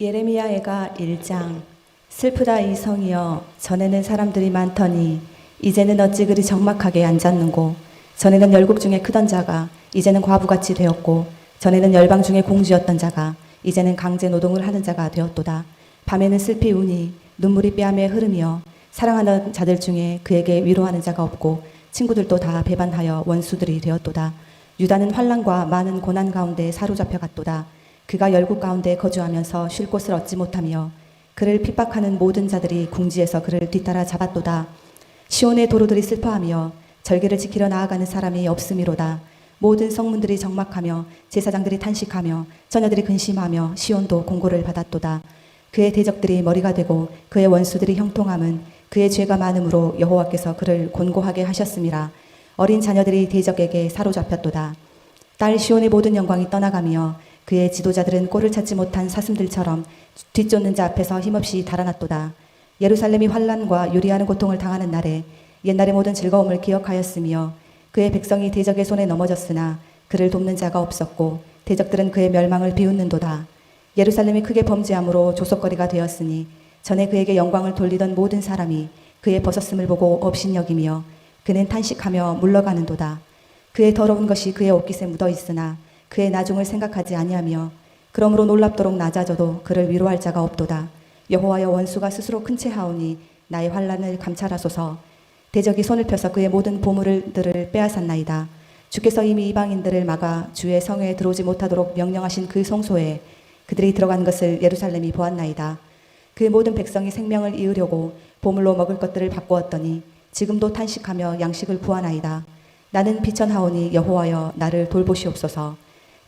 예레미야애가 1장 슬프다 이 성이여 전에는 사람들이 많더니 이제는 어찌 그리 적막하게 앉았는고? 전에는 열국 중에 크던 자가 이제는 과부같이 되었고 전에는 열방 중에 공주였던 자가 이제는 강제 노동을 하는 자가 되었도다. 밤에는 슬피 우니 눈물이 뺨에 흐르며 사랑하는 자들 중에 그에게 위로하는 자가 없고 친구들도 다 배반하여 원수들이 되었도다. 유다는 환란과 많은 고난 가운데 사로잡혀 갔도다 그가 열국 가운데 거주하면서 쉴 곳을 얻지 못하며 그를 핍박하는 모든 자들이 궁지에서 그를 뒤따라 잡았도다. 시온의 도로들이 슬퍼하며 절개를 지키려 나아가는 사람이 없음이로다. 모든 성문들이 적막하며 제사장들이 탄식하며 처녀들이 근심하며 시온도 공고를 받았도다. 그의 대적들이 머리가 되고 그의 원수들이 형통함은 그의 죄가 많음으로 여호와께서 그를 곤고하게 하셨음이라. 어린 자녀들이 대적에게 사로잡혔도다. 딸 시온의 모든 영광이 떠나가며 그의 지도자들은 꼴을 찾지 못한 사슴들처럼 뒤쫓는 자 앞에서 힘없이 달아났도다. 예루살렘이 환란과 유리하는 고통을 당하는 날에 옛날의 모든 즐거움을 기억하였으며 그의 백성이 대적의 손에 넘어졌으나 그를 돕는 자가 없었고 대적들은 그의 멸망을 비웃는도다. 예루살렘이 크게 범죄함으로 조속거리가 되었으니 전에 그에게 영광을 돌리던 모든 사람이 그의 벗었음을 보고 업신여기며 그는 탄식하며 물러가는도다. 그의 더러운 것이 그의 옷깃에 묻어 있으나 그의 나중을 생각하지 아니하며 그러므로 놀랍도록 낮아져도 그를 위로할 자가 없도다. 여호와여 원수가 스스로 큰 채 하오니 나의 환란을 감찰하소서. 대적이 손을 펴서 그의 모든 보물들을 빼앗았나이다. 주께서 이미 이방인들을 막아 주의 성에 들어오지 못하도록 명령하신 그 성소에 그들이 들어간 것을 예루살렘이 보았나이다. 그 모든 백성이 생명을 이으려고 보물로 먹을 것들을 바꾸었더니 지금도 탄식하며 양식을 구하나이다. 나는 비천하오니 여호와여 나를 돌보시옵소서.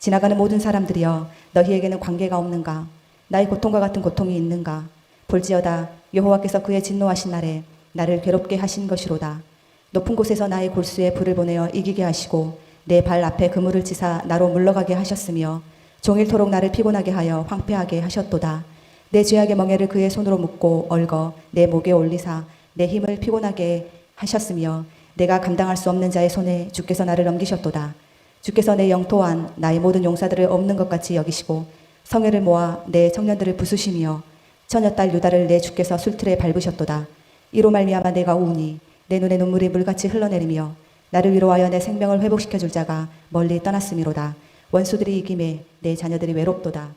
지나가는 모든 사람들이여 너희에게는 관계가 없는가? 나의 고통과 같은 고통이 있는가? 볼지어다 여호와께서 그의 진노하신 날에 나를 괴롭게 하신 것이로다. 높은 곳에서 나의 골수에 불을 보내어 이기게 하시고 내 발 앞에 그물을 치사 나로 물러가게 하셨으며 종일토록 나를 피곤하게 하여 황폐하게 하셨도다. 내 죄악의 멍에를 그의 손으로 묶고 얽어 내 목에 올리사 내 힘을 피곤하게 하셨으며 내가 감당할 수 없는 자의 손에 주께서 나를 넘기셨도다. 주께서 내 영토 안 나의 모든 용사들을 없는 것 같이 여기시고 성회를 모아 내 청년들을 부수시며 처녀 딸 유다를 내 주께서 술틀에 밟으셨도다. 이로 말미암아 내가 우니 내 눈에 눈물이 물같이 흘러내리며 나를 위로하여 내 생명을 회복시켜 줄 자가 멀리 떠났음이로다. 원수들이 이김에 내 자녀들이 외롭도다.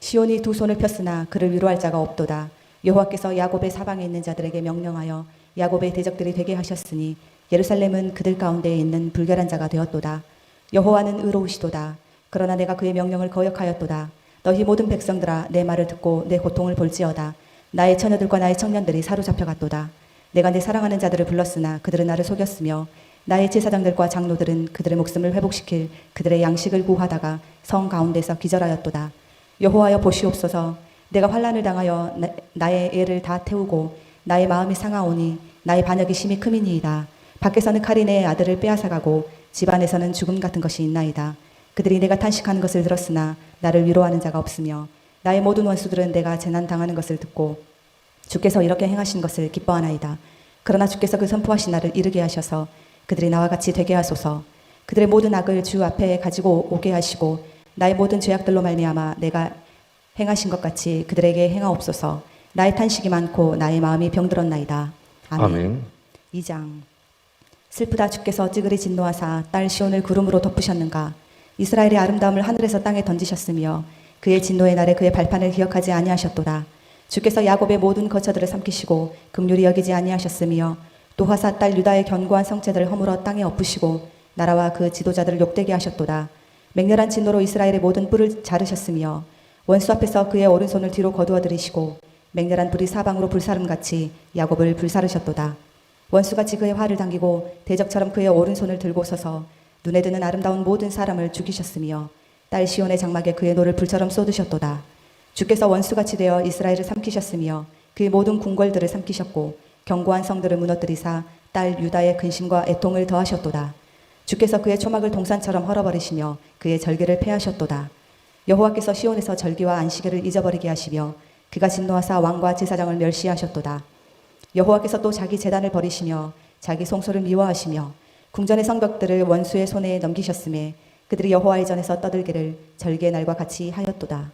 시온이 두 손을 폈으나 그를 위로할 자가 없도다. 여호와께서 야곱의 사방에 있는 자들에게 명령하여 야곱의 대적들이 되게 하셨으니 예루살렘은 그들 가운데 있는 불결한 자가 되었도다. 여호와는 의로우시도다. 그러나 내가 그의 명령을 거역하였도다. 너희 모든 백성들아 내 말을 듣고 내 고통을 볼지어다. 나의 처녀들과 나의 청년들이 사로잡혀 갔도다. 내가 내 사랑하는 자들을 불렀으나 그들은 나를 속였으며 나의 제사장들과 장로들은 그들의 목숨을 회복시킬 그들의 양식을 구하다가 성 가운데서 기절하였도다. 여호와여 보시옵소서. 내가 환란을 당하여 나- 나의 애를 다 태우고 나의 마음이 상하오니 나의 반역이 심히 크미니이다. 밖에서는 칼이 내 아들을 빼앗아가고 집 안에서는 죽음 같은 것이 있나이다. 그들이 내가 탄식하는 것을 들었으나 나를 위로하는 자가 없으며 나의 모든 원수들은 내가 재난 당하는 것을 듣고 주께서 이렇게 행하신 것을 기뻐하나이다. 그러나 주께서 그 선포하신 날을 이르게 하셔서 그들이 나와 같이 되게 하소서. 그들의 모든 악을 주 앞에 가지고 오게 하시고 나의 모든 죄악들로 말미암아 내가 행하신 것 같이 그들에게 행하옵소서. 나의 탄식이 많고 나의 마음이 병들었나이다. 아멘. 아멘. 2장 슬프다 주께서 어찌 그리 진노하사 딸 시온을 구름으로 덮으셨는가? 이스라엘의 아름다움을 하늘에서 땅에 던지셨으며 그의 진노의 날에 그의 발판을 기억하지 아니하셨도다. 주께서 야곱의 모든 거처들을 삼키시고 긍휼히 여기지 아니하셨으며 또 화사 딸 유다의 견고한 성체들을 허물어 땅에 엎으시고 나라와 그 지도자들을 욕되게 하셨도다. 맹렬한 진노로 이스라엘의 모든 뿔을 자르셨으며 원수 앞에서 그의 오른손을 뒤로 거두어 들이시고 맹렬한 불이 사방으로 불사름같이 야곱을 불사르셨도다 원수같이 그의 활을 당기고 대적처럼 그의 오른손을 들고 서서 눈에 드는 아름다운 모든 사람을 죽이셨으며 딸 시온의 장막에 그의 노를 불처럼 쏟으셨도다. 주께서 원수같이 되어 이스라엘을 삼키셨으며 그의 모든 궁궐들을 삼키셨고 견고한 성들을 무너뜨리사 딸 유다의 근심과 애통을 더하셨도다. 주께서 그의 초막을 동산처럼 헐어버리시며 그의 절개를 폐하셨도다. 여호와께서 시온에서 절기와 안식일을 잊어버리게 하시며 그가 진노하사 왕과 제사장을 멸시하셨도다. 여호와께서 또 자기 재단을 버리시며 자기 송소를 미워하시며 궁전의 성벽들을 원수의 손에 넘기셨음에 그들이 여호와의 전에서 떠들기를 절기의 날과 같이 하였도다.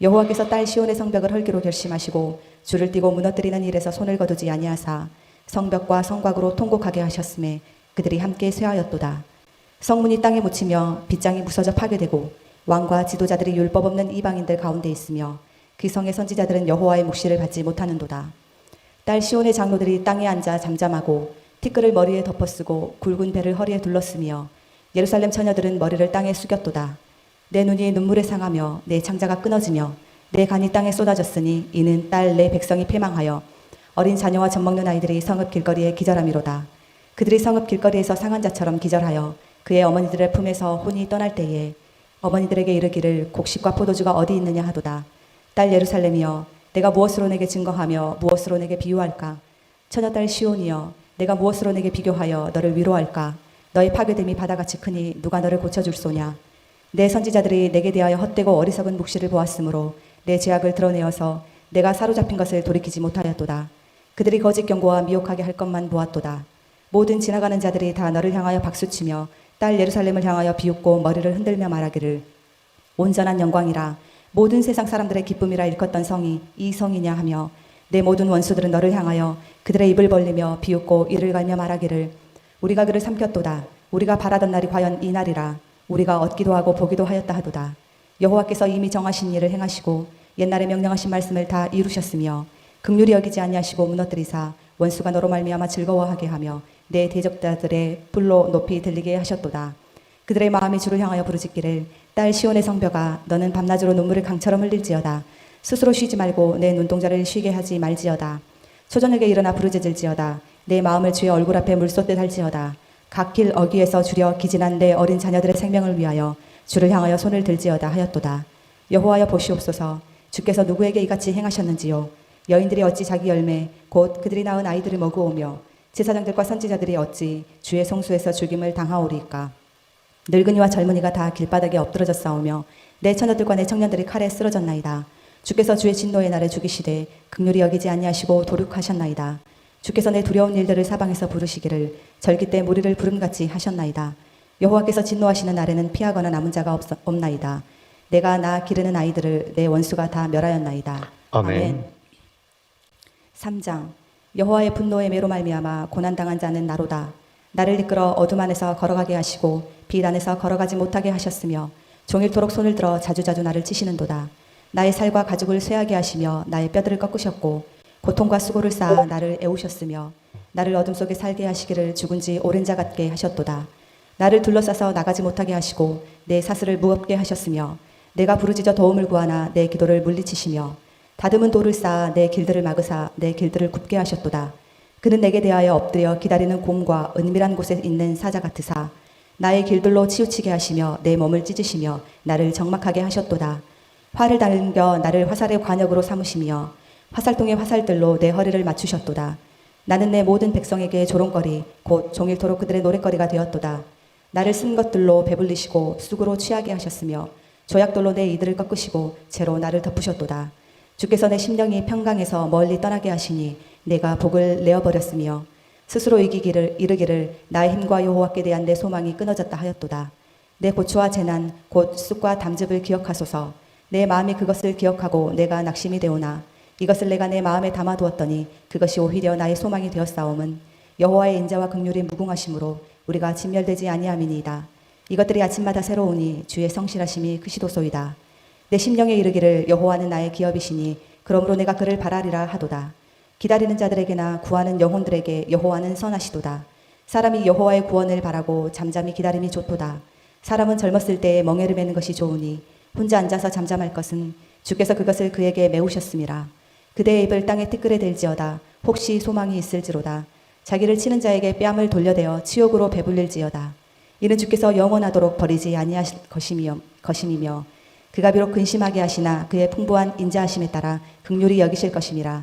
여호와께서 딸 시온의 성벽을 헐기로 결심하시고 줄을 띠고 무너뜨리는 일에서 손을 거두지 아니하사 성벽과 성곽으로 통곡하게 하셨음에 그들이 함께 쇠하였도다. 성문이 땅에 묻히며 빗장이 부서져 파괴되고 왕과 지도자들이 율법 없는 이방인들 가운데 있으며 그 성의 선지자들은 여호와의 묵시를 받지 못하는도다. 딸 시온의 장로들이 땅에 앉아 잠잠하고 티끌을 머리에 덮어쓰고 굵은 배를 허리에 둘렀으며 예루살렘 처녀들은 머리를 땅에 숙였도다. 내 눈이 눈물에 상하며 내 창자가 끊어지며 내 간이 땅에 쏟아졌으니 이는 딸 내 백성이 패망하여 어린 자녀와 젖먹는 아이들이 성읍 길거리에 기절함이로다. 그들이 성읍 길거리에서 상한 자처럼 기절하여 그의 어머니들의 품에서 혼이 떠날 때에 어머니들에게 이르기를 곡식과 포도주가 어디 있느냐 하도다. 딸 예루살렘이여 내가 무엇으로 내게 증거하며 무엇으로 내게 비유할까? 처녀 딸 시온이여 내가 무엇으로 내게 비교하여 너를 위로할까? 너의 파괴됨이 바다같이 크니 누가 너를 고쳐줄 소냐? 내 선지자들이 내게 대하여 헛되고 어리석은 묵시를 보았으므로 내 죄악을 드러내어서 내가 사로잡힌 것을 돌이키지 못하였도다. 그들이 거짓 경고와 미혹하게 할 것만 보았도다. 모든 지나가는 자들이 다 너를 향하여 박수치며 딸 예루살렘을 향하여 비웃고 머리를 흔들며 말하기를 온전한 영광이라 모든 세상 사람들의 기쁨이라 일컫던 성이 이 성이냐 하며 내 모든 원수들은 너를 향하여 그들의 입을 벌리며 비웃고 이를 갈며 말하기를 우리가 그를 삼켰도다. 우리가 바라던 날이 과연 이 날이라 우리가 얻기도 하고 보기도 하였다 하도다. 여호와께서 이미 정하신 일을 행하시고 옛날에 명령하신 말씀을 다 이루셨으며 극률이 여기지 아니하시고 무너뜨리사 원수가 너로 말미암아 즐거워하게 하며 내 대적자들의 불로 높이 들리게 하셨도다 그들의 마음이 주를 향하여 부르짖기를 딸 시온의 성벽아 너는 밤낮으로 눈물을 강처럼 흘릴지어다. 스스로 쉬지 말고 내 눈동자를 쉬게 하지 말지어다. 초저녁에 일어나 부르짖을지어다. 내 마음을 주의 얼굴 앞에 물쏟듯 할지어다. 각 길 어귀에서 주려 기진한 내 어린 자녀들의 생명을 위하여 주를 향하여 손을 들지어다 하였도다. 여호와여 보시옵소서. 주께서 누구에게 이같이 행하셨는지요? 여인들이 어찌 자기 열매 곧 그들이 낳은 아이들을 먹으오며 제사장들과 선지자들이 어찌 주의 성수에서 죽임을 당하오리까 늙은이와 젊은이가 다 길바닥에 엎드러져 싸우며 내 처녀들과 내 청년들이 칼에 쓰러졌나이다. 주께서 주의 진노의 날에 죽이시되 극률이 여기지 아니하시고 도륙하셨나이다. 주께서 내 두려운 일들을 사방에서 부르시기를 절기 때 무리를 부름같이 하셨나이다. 여호와께서 진노하시는 날에는 피하거나 남은 자가 없, 없나이다. 내가 나 기르는 아이들을 내 원수가 다 멸하였나이다. 아멘. 3장 여호와의 분노의 매로 말미암아 고난 당한 자는 나로다. 나를 이끌어 어둠 안에서 걸어가게 하시고 빛 안에서 걸어가지 못하게 하셨으며 종일토록 손을 들어 자주자주 나를 치시는도다. 나의 살과 가죽을 쇠하게 하시며 나의 뼈들을 꺾으셨고 고통과 수고를 쌓아 나를 애우셨으며 나를 어둠 속에 살게 하시기를 죽은 지 오랜 자 같게 하셨도다. 나를 둘러싸서 나가지 못하게 하시고 내 사슬을 무겁게 하셨으며 내가 부르짖어 도움을 구하나 내 기도를 물리치시며 다듬은 돌을 쌓아 내 길들을 막으사 내 길들을 굽게 하셨도다. 그는 내게 대하여 엎드려 기다리는 곰과 은밀한 곳에 있는 사자 같으사 나의 길들로 치우치게 하시며 내 몸을 찢으시며 나를 적막하게 하셨도다. 활을 당겨 나를 화살의 관역으로 삼으시며 화살통의 화살들로 내 허리를 맞추셨도다. 나는 내 모든 백성에게 조롱거리 곧 종일토록 그들의 노랫거리가 되었도다. 나를 쓴 것들로 배불리시고 쑥으로 취하게 하셨으며 조약돌로 내 이들을 꺾으시고 채로 나를 덮으셨도다. 주께서 내 심령이 평강에서 멀리 떠나게 하시니 내가 복을 내어버렸으며 스스로 이기기를 이르기를 나의 힘과 여호와께 대한 내 소망이 끊어졌다 하였도다. 내 고초와 재난 곧 쑥과 담즙을 기억하소서. 내 마음이 그것을 기억하고 내가 낙심이 되오나 이것을 내가 내 마음에 담아두었더니 그것이 오히려 나의 소망이 되었사옴은 여호와의 인자와 극률이 무궁하심으로 우리가 진멸되지 아니함이니이다. 이것들이 아침마다 새로우니 주의 성실하심이 크시도소이다. 내 심령에 이르기를 여호와는 나의 기업이시니 그러므로 내가 그를 바라리라 하도다. 기다리는 자들에게나 구하는 영혼들에게 여호와는 선하시도다. 사람이 여호와의 구원을 바라고 잠잠히 기다림이 좋도다. 사람은 젊었을 때에 멍에를 매는 것이 좋으니 혼자 앉아서 잠잠할 것은 주께서 그것을 그에게 메우셨음이라. 그대의 입을 땅에 티끌에 댈지어다. 혹시 소망이 있을지로다. 자기를 치는 자에게 뺨을 돌려대어 치욕으로 배불릴지어다. 이는 주께서 영원하도록 버리지 아니하실 것이며, 것임이며 그가 비록 근심하게 하시나 그의 풍부한 인자하심에 따라 극률이 여기실 것임이라.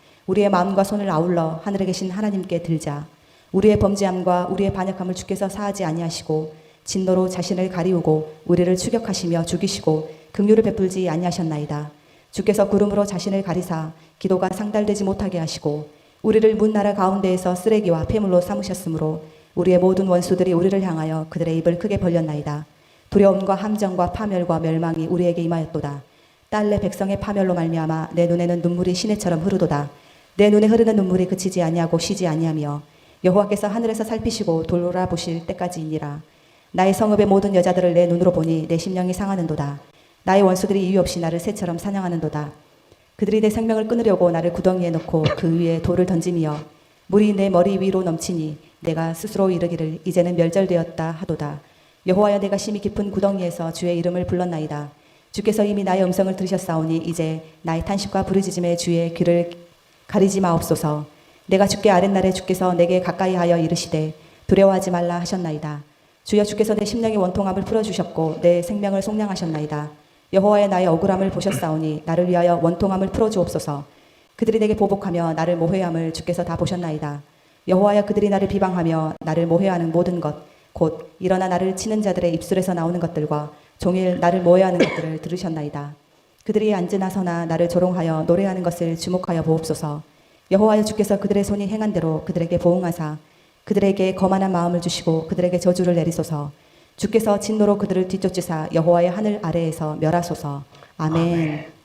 우리의 마음과 손을 아울러 하늘에 계신 하나님께 들자. 우리의 범죄함과 우리의 반역함을 주께서 사하지 아니하시고 진노로 자신을 가리우고 우리를 추격하시며 죽이시고 긍휼을 베풀지 아니하셨나이다. 주께서 구름으로 자신을 가리사 기도가 상달되지 못하게 하시고 우리를 문나라 가운데에서 쓰레기와 폐물로 삼으셨으므로 우리의 모든 원수들이 우리를 향하여 그들의 입을 크게 벌렸나이다. 두려움과 함정과 파멸과 멸망이 우리에게 임하였도다. 딸내 백성의 파멸로 말미암아 내 눈에는 눈물이 시내처럼 흐르도다. 내 눈에 흐르는 눈물이 그치지 아니하고 쉬지 아니하며 여호와께서 하늘에서 살피시고 돌아보실 때까지이니라. 나의 성읍의 모든 여자들을 내 눈으로 보니 내 심령이 상하는도다. 나의 원수들이 이유 없이 나를 새처럼 사냥하는도다. 그들이 내 생명을 끊으려고 나를 구덩이에 넣고 그 위에 돌을 던짐이여 물이 내 머리 위로 넘치니 내가 스스로 이르기를 이제는 멸절되었다 하도다. 여호와여 내가 심히 깊은 구덩이에서 주의 이름을 불렀나이다. 주께서 이미 나의 음성을 들으셨사오니 이제 나의 탄식과 부르짖음에 주의 귀를 가리지 마옵소서. 내가 주께 아랫날에 주께서 내게 가까이 하여 이르시되 두려워하지 말라 하셨나이다. 주여 주께서 내 심령의 원통함을 풀어주셨고 내 생명을 속량하셨나이다. 여호와의 나의 억울함을 보셨사오니 나를 위하여 원통함을 풀어주옵소서. 그들이 내게 보복하며 나를 모해함을 주께서 다 보셨나이다. 여호와여 그들이 나를 비방하며 나를 모해하는 모든 것 곧 일어나 나를 치는 자들의 입술에서 나오는 것들과 종일 나를 모해하는 것들을 들으셨나이다. 그들이 앉으나 서나 나를 조롱하여 노래하는 것을 주목하여 보옵소서. 여호와여 주께서 그들의 손이 행한 대로 그들에게 보응하사 그들에게 거만한 마음을 주시고 그들에게 저주를 내리소서. 주께서 진노로 그들을 뒤쫓으사 여호와의 하늘 아래에서 멸하소서. 아멘.